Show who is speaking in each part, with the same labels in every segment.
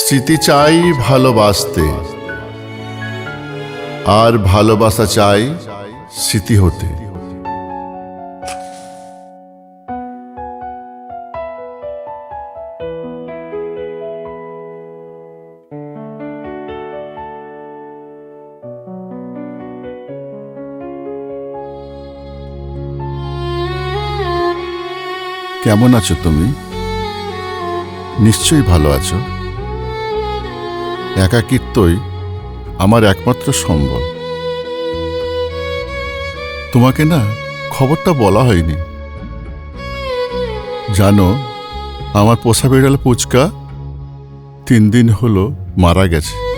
Speaker 1: স্মৃতি চাই ভালোবাসতে আর ভালোবাসা চাই স্মৃতি হতে। কেমন আছো তুমি? নিশ্চয়ই ভালো আছো। একাকিত্বই আমার একমাত্র সম্বল। তোমাকে না খবরটা বলা হয়নি। জানো, আমার পোষা বেড়াল পুচকা তিন দিন হলো মারা গেছে।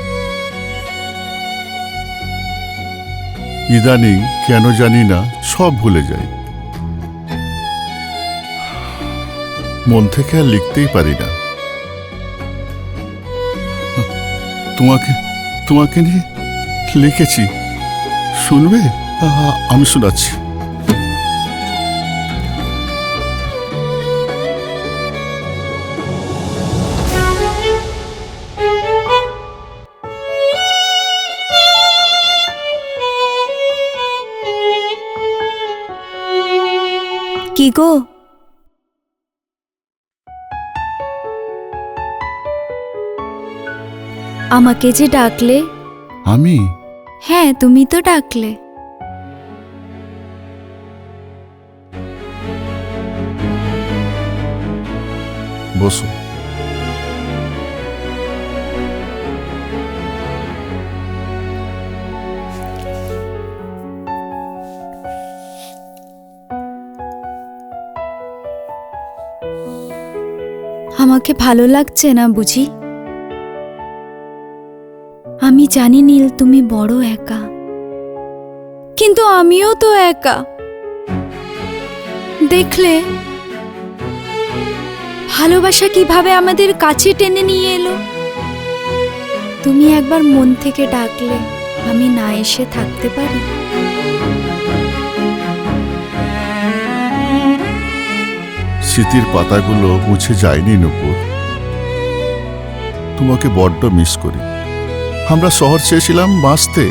Speaker 1: ইদানিং কেন জানি না সব ভুলে যাই। মন থেকে আর লিখতেই পারি না। তোমাকে তোমাকে নিয়ে লিখেছি। শুনবে? আমি শোনাচ্ছি।
Speaker 2: কি গো? আমাকে যে ডাকলে?
Speaker 1: আমি?
Speaker 2: হ্যাঁ তুমি তো ডাকলে।
Speaker 1: বসো।
Speaker 2: আমাকে ভালো লাগছে না বুঝি? জানি নীল, তুমি বড় একা। কিন্তু আমিও তো একা। দেখলে, ভালোবাসা কীভাবে আমাদের কাছে টেনে নিয়ে এলো? তুমি একবার মন থেকে ডাকলে, আমি না এসে থাকতে পারি?
Speaker 1: স্মৃতির পাতাগুলো মুছে যায়নি নুপুর। তোমাকে বড্ড মিস করি। আমরা শহর চেয়েছিলাম বাঁচতে।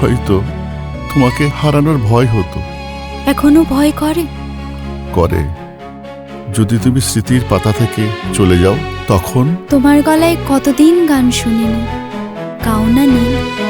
Speaker 1: হয়তো তোমাকে হারানোর ভয় হতো।
Speaker 2: এখনও ভয় করে?
Speaker 1: করে। যদি তুমি স্মৃতির পাতা থেকে চলে যাও তখন?
Speaker 2: তোমার গলায় কতদিন গান শুনিনি? গাও না নীল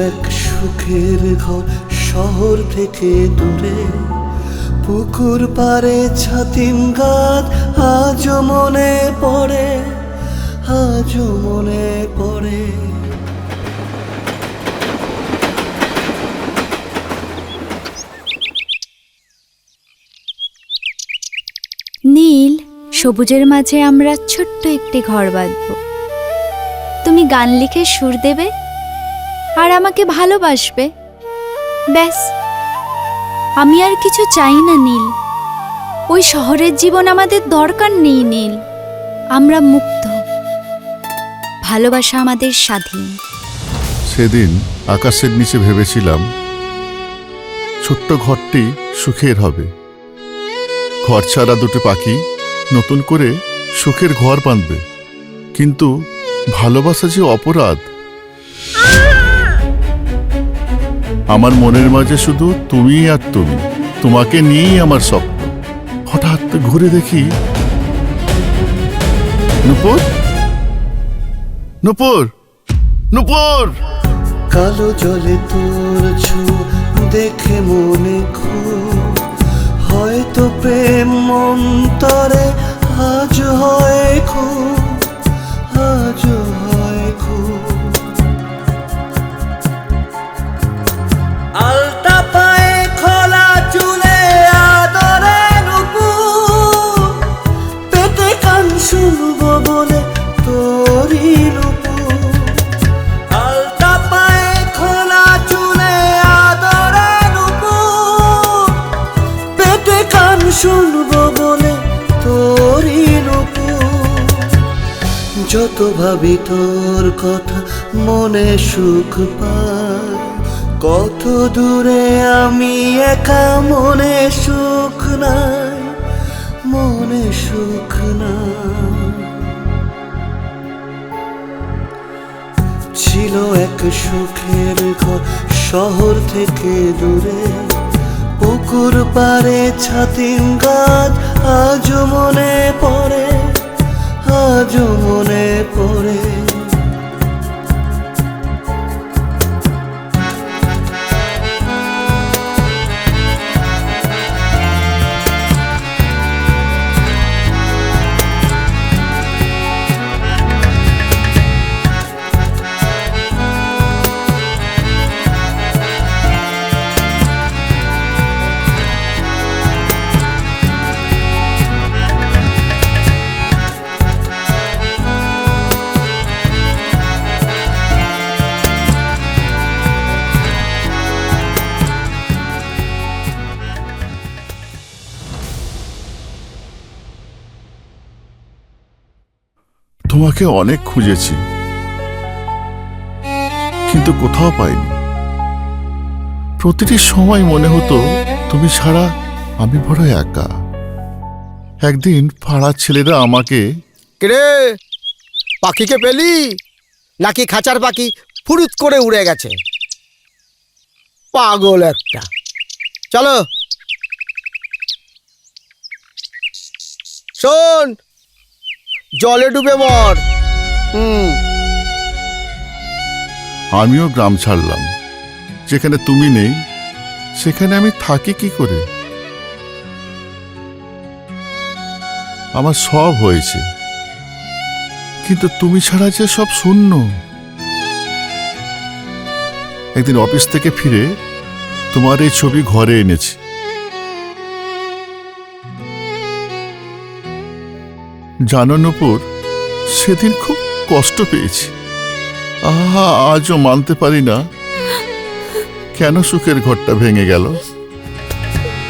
Speaker 3: এক সুখের ঘর শহর থেকে দূরে। পুকুর পারে ছাতিম গাছ আজও মনে পড়ে, আজও মনে পড়ে।
Speaker 2: নীল, সবুজের মাঝে আমরা ছোট্ট একটি ঘর বাঁধব। তুমি গান লিখে সুর দেবে? আর আমাকে ভালোবাসবে। ব্যাস, আমি আর কিছু চাই না, নীল। ওই শহরের জীবন আমাদের দরকার নেই, নীল। আমরা মুক্ত। ভালোবাসা আমাদের স্বাধীন।
Speaker 1: সেদিন আকাশের নিচে ভেবেছিলাম, ছোট্ট ঘরটি সুখের হবে। ঘর ছাড়া দুটো পাখি নতুন করে সুখের ঘর বাঁধবে। কিন্তু ভালোবাসা যে অপরাধ আমার মনের মাঝে শুধু তুমি আর তুমি। তোমাকে নিয়েই আমার স্বপ্ন। হঠাৎ ঘুরে দেখি নুপুর? নুপুর? নুপুর!
Speaker 3: কালো জলে তোর ছু দেখে মনে খুব। হয়তো প্রেম মন্তরে আজ হয় খুব। যত ভাবি তোর কথা, মনে সুখ পায় কত দূরে আমি একা, মনে সুখ নাই, মনে সুখ নাই। ছিল এক সুখের ঘর শহর থেকে দূরে, পুকুর পারে ছাতিম গাছ আজ মনে পড়ে। আজ মনে পড়ে।
Speaker 1: তোমাকে অনেক খুঁজেছি। কিন্তু কোথাও পাইনি। প্রতিটি সময় মনে হতো, তুমি ছাড়া আমি বড় একা। একদিন পাড়ার ছেলেরা আমাকে,
Speaker 4: কিরে, পাখিকে পেলি? নাকি খাঁচার পাখি ফুরুত করে উড়ে গেছে? পাগল একটা। চলো। শোন জলে ডুবে মর। হুম।
Speaker 1: আমিও গ্রাম ছাড়লাম। যেখানে তুমি নেই, সেখানে আমি থাকি কি করে? আমার সব হয়েছে। কিন্তু তুমি ছাড়া যে সব শূন্য। একদিন অফিস থেকে ফিরে তোমার এই ছবি ঘরে এনেছি। জানো নূপুর সেদিন খুব কষ্ট পেয়েছি। আহা, আজও মানতে পারি না। কেন সুখের ঘরটা ভেঙে গেল?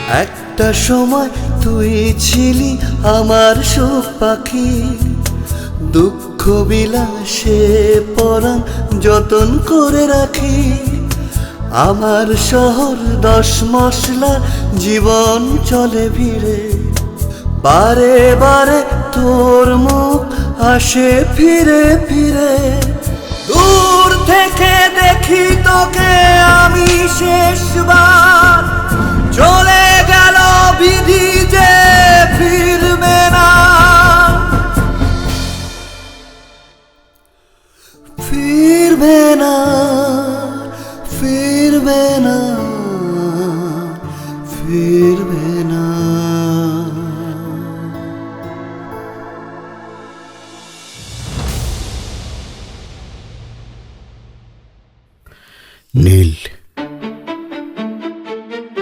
Speaker 3: একটা সময় তুই ছিলি আমার সুখ পাখি। দুঃখ, বিলাসে পরাণ যতন করে রাখি। আমার শহর দশ মশলা, জীবন চলে ভিড়ে। বারে বারে তোর মুখ আসে ফিরে ফিরে। দূর থেকে দেখি তোকে আমি শেষবার। চলে গেল বিধি যে ফিরবে না।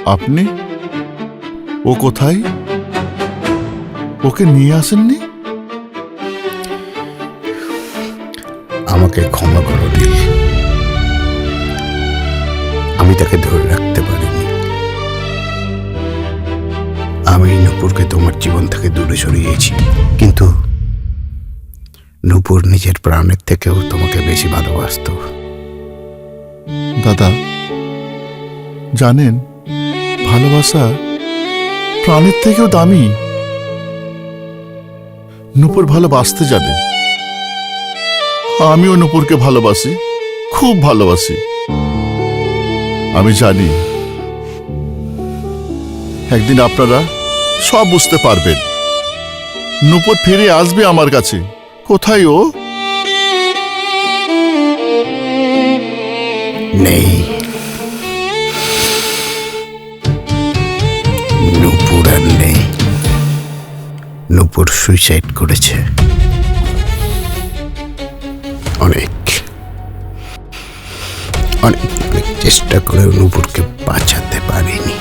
Speaker 1: আপনি? ও কোথায়? ওকে নিয়ে আসেননি?
Speaker 4: আমাকে ক্ষমা করো নীল আমি তাকে ধরে রাখতে পারিনি। আমি নূপুরকে তোমার জীবন থেকে দূরে সরিয়েছি। কিন্তু নূপুর নিজের প্রাণের থেকেও তোমাকে বেশি ভালোবাসতো।
Speaker 1: দাদা জানেন ভালোবাসা প্রাণের থেকেও দামি। নূপুর ভালোবাসতে জানে আমিও নূপুরকে ভালোবাসি, খুব ভালোবাসি। আমি জানি একদিন আপনারা সব বুঝতে পারবেন। নূপুর ফিরে আসবে আমার কাছে। কোথায় ও?
Speaker 4: নেই। নূপুর সুইসাইড করেছে। অনেক। অনেক অনেক চেষ্টা করেও নূপুরকে বাঁচাতে পারিনি।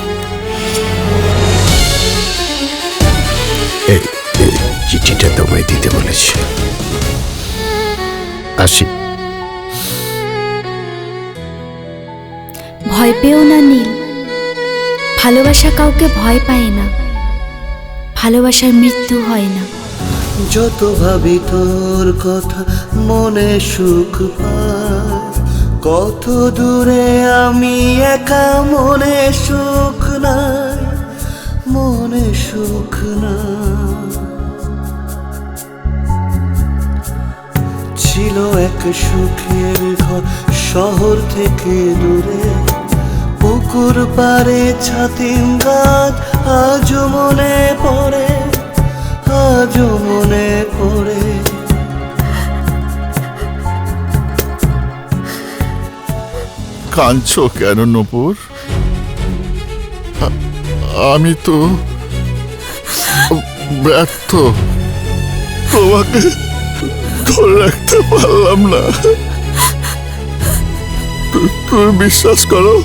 Speaker 4: এই চিঠিটা তোমায় দিতে বলেছে। আসি।
Speaker 2: ভয় পেও না নীল। ভালোবাসা কাউকে ভয় পায় না। ভালোবাসার মৃত্যু হয় না।
Speaker 3: যত ভাবি তোর কথা, মনে সুখ কত দূরে আমি একা, মনে সুখ নাই, মনে সুখ না ছিল এক সুখের ঘর শহর থেকে দূরে, পুকুর পারে ছাতিম গাছ আজও মনে পড়ে, আজও মনে পড়ে।
Speaker 1: কাঁদছ কেন নপুর? আমি তো ব্যর্থ। তোমাকে ধরে রাখতে পারলাম না। তুমি বিশ্বাস করো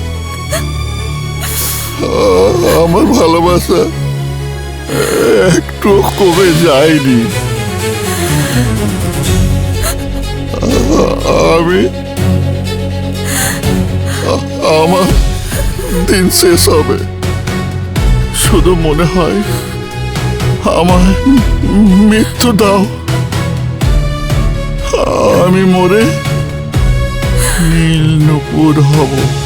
Speaker 1: আমার ভালোবাসা একটু কমে যায়নি। আমি আমার দিন শেষ হবে। শুধু মনে হয় আমার মৃত্যু দাও। আমি মরে নীল নুপুর হব।